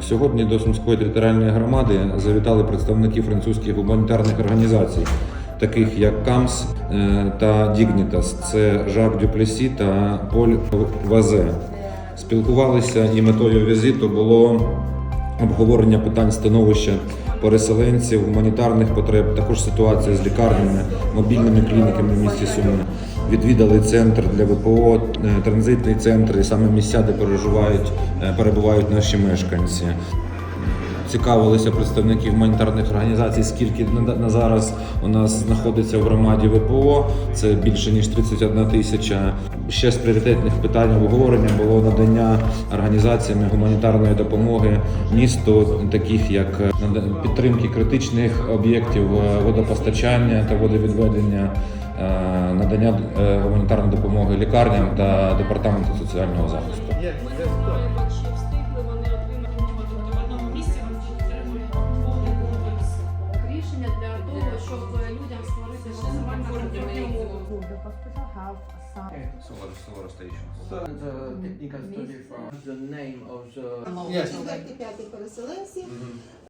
Сьогодні до Сумської територіальної громади завітали представники французьких гуманітарних організацій, таких як КАМС е, та Дігнітас. Це Жак Дюплесі та Поль Вазе. Спілкувалися і метою візиту було обговорення питань становища переселенців, гуманітарних потреб, також ситуація з лікарнями, мобільними клініками в місті Суми. Відвідали центр для ВПО, е, транзитний центр і саме місця, де переживають, е, перебувають наші мешканці. Цікавилися представники гуманітарних організацій, скільки на, на зараз у нас знаходиться в громаді ВПО. Це більше ніж 31 тисяча. Ще з пріоритетних питань обговорення було надання організаціями гуманітарної допомоги місту, таких як е, підтримки критичних об'єктів е, водопостачання та водовідведення, е, надання гуманітарної допомоги лікарням та департаменту соціального захисту. максимально комфортні умови. The hospital have some So the technical study for the name of the Yes. Четверті, п'яті переселенці